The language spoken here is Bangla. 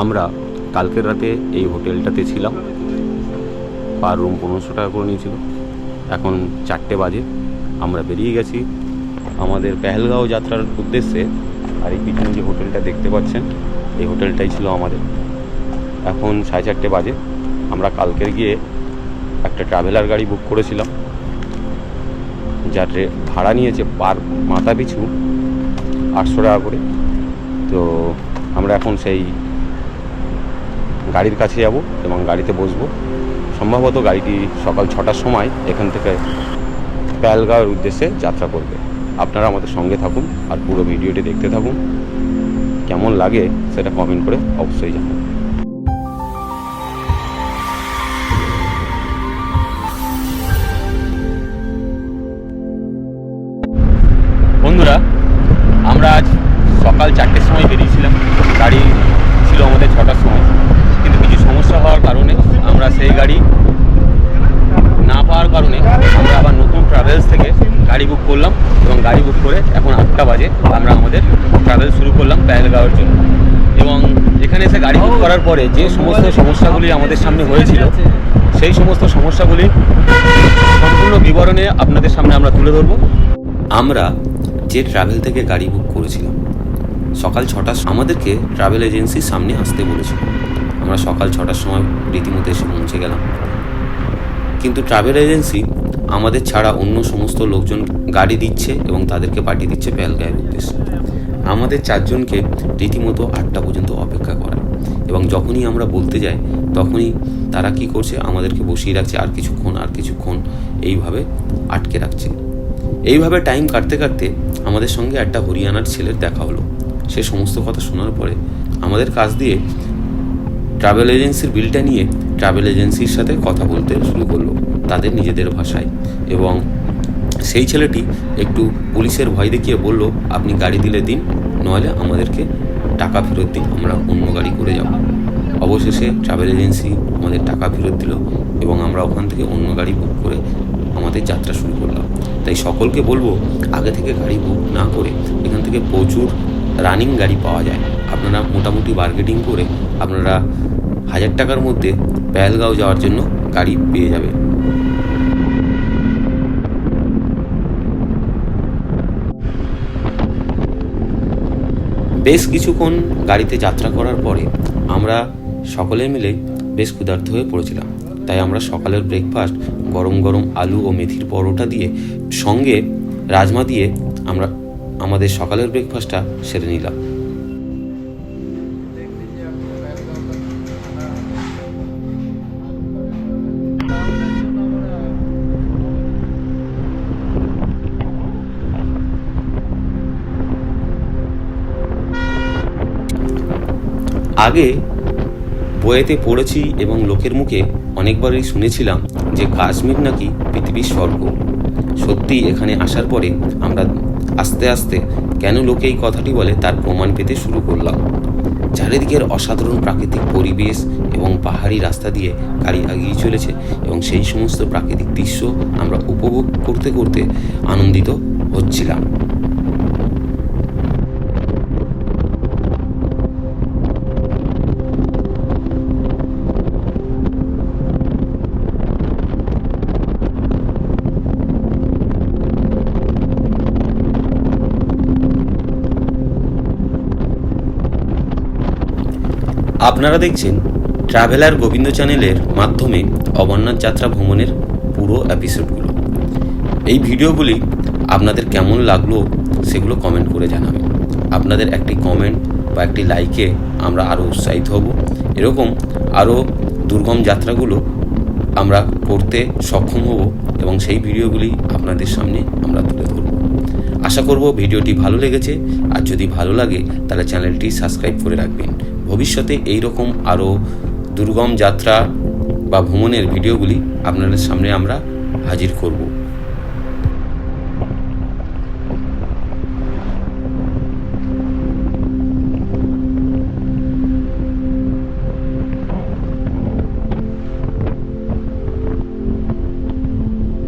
আমরা কালকের রাতে এই হোটেলটাতে ছিলাম। পার রুম পনেরোশো টাকা করে নিয়েছিল। এখন চারটে বাজে। আমরা বেরিয়ে গেছি আমাদের পেহেলগাঁও যাত্রার উদ্দেশ্যে। আর এই পিছনে যে হোটেলটা দেখতে পাচ্ছেন, এই হোটেলটাই ছিল আমাদের। এখন সাড়ে চারটে বাজে। আমরা কালকের গিয়ে একটা ট্রাভেলার গাড়ি বুক করেছিলাম। যার ভাড়া নিয়েছে পার মাথা পিছু আটশো টাকা করে। তো আমরা এখন সেই গাড়ির কাছে যাব এবং গাড়িতে বসব। সম্ভবত গাড়িটি সকাল ছটার সময় এখান থেকে প্যালগাঁওয়ের উদ্দেশ্যে যাত্রা করবে। আপনারা আমাদের সঙ্গে থাকুন আর পুরো ভিডিওটি দেখতে থাকুন। কেমন লাগে সেটা কমেন্ট করে অবশ্যই জানান করলাম এবং গাড়ি বুক করে এখন আটটা বাজে। আমরা আমাদের ট্রাভেল শুরু করলাম প্যালগাঁওয়ের জন্য। এবং এখানে এসে গাড়ি বুক করার পরে যে সমস্ত সমস্যাগুলি আমাদের সামনে হয়েছিল, সেই সমস্ত সমস্যাগুলি সম্পূর্ণ বিবরণে আপনাদের সামনে আমরা তুলে ধরবো। আমরা যে ট্রাভেল থেকে গাড়ি বুক করেছিলাম, সকাল ছটার আমাদেরকে ট্রাভেল এজেন্সির সামনে আসতে বলেছিল। আমরা সকাল ছটার সময় রীতিমতো এসে পৌঁছে গেলাম। কিন্তু ট্রাভেল এজেন্সি আমাদের ছাড়া অন্য সমস্ত লোকজন গাড়ি দিচ্ছে এবং তাদেরকে পাঠিয়ে দিচ্ছে বেলগায়ের উদ্দেশ্যে। আমাদের চারজনকে রীতিমতো আটটা পর্যন্ত অপেক্ষা করায় এবং যখনই আমরা বলতে যাই, তখনই তারা কি করছে, আমাদেরকে বসিয়ে রাখছে আর কিছুক্ষণ আর কিছুক্ষণ এইভাবে আটকে রাখছে। এইভাবে টাইম কাটতে কাটতে আমাদের সঙ্গে একটা হরিয়ানার ছেলের দেখা হলো। সে সমস্ত কথা শোনার পরে আমাদের কাছ দিয়ে ট্রাভেল এজেন্সির বিলটা নিয়ে ট্রাভেল এজেন্সির সাথে কথা বলতে শুরু করল তাদের নিজেদের ভাষায়। এবং সেই ছেলেটি একটু পুলিশের ভয় দেখিয়ে বলল, আপনি গাড়ি দিলে দিন, নইলে আমাদেরকে টাকা ফেরত দিন, আমরা অন্য গাড়ি করে যাব। অবশেষে ট্রাভেল এজেন্সি আমাদের টাকা ফেরত দিল এবং আমরা ওখান থেকে অন্য গাড়ি বুক করে আমাদের যাত্রা শুরু করলাম। তাই সকলকে বলব, আগে থেকে গাড়ি বুক না করে এখান থেকে প্রচুর রানিং গাড়ি পাওয়া যায়। আপনারা মোটামুটি বার্গেটিং করে আপনারা হাজার টাকার মধ্যে পেহেলগাঁও যাওয়ার জন্য গাড়ি পেয়ে যাবেন। বেশ কিছুক্ষণ গাড়িতে যাত্রা করার পরে আমরা সকলে মিলে বেশ ক্ষুধার্ত হয়ে পড়েছিলাম। তাই আমরা সকালের ব্রেকফাস্ট গরম গরম আলু ও মেথির পরোটা দিয়ে সঙ্গে রাজমা দিয়ে আমরা আমাদের সকালের ব্রেকফাস্টটা সেরে নিলাম। আগে বইয়েতে পড়েছি এবং লোকের মুখে অনেকবারই শুনেছিলাম যে কাশ্মীর নাকি পৃথিবীর স্বর্গ। সত্যি এখানে আসার পরে আমরা আস্তে আস্তে কেন লোকে এই কথাটি বলে তার প্রমাণ পেতে শুরু করলাম। চারিদিকের অসাধারণ প্রাকৃতিক পরিবেশ এবং পাহাড়ি রাস্তা দিয়ে গাড়ি এগিয়ে চলেছে এবং সেই সমস্ত প্রাকৃতিক দৃশ্য আমরা উপভোগ করতে করতে আনন্দিত হচ্ছিলাম। আপনারা দেখছেন ট্রাভেলার গোবিন্দ চ্যানেলের মাধ্যমে অমরনাথ যাত্রা ভ্রমণের পুরো এপিসোডগুলো এই ভিডিওগুলি আপনাদের কেমন লাগল সেগুলো কমেন্ট করে জানাবেন। আপনাদের একটি কমেন্ট বা একটি লাইকে আমরা আরও উৎসাহিত হব। এরকম আরও দুর্গম যাত্রাগুলো আমরা করতে সক্ষম হব এবং সেই ভিডিওগুলি আপনাদের সামনে আমরা তুলে ধরব। আশা করব ভিডিওটি ভালো লেগেছে। আর যদি ভালো লাগে তাহলে চ্যানেলটি সাবস্ক্রাইব করে রাখবেন। ভবিষ্যতে এই রকম আরও দুর্গম যাত্রা বা ভ্রমণের ভিডিওগুলি আপনাদের সামনে আমরা হাজির করব।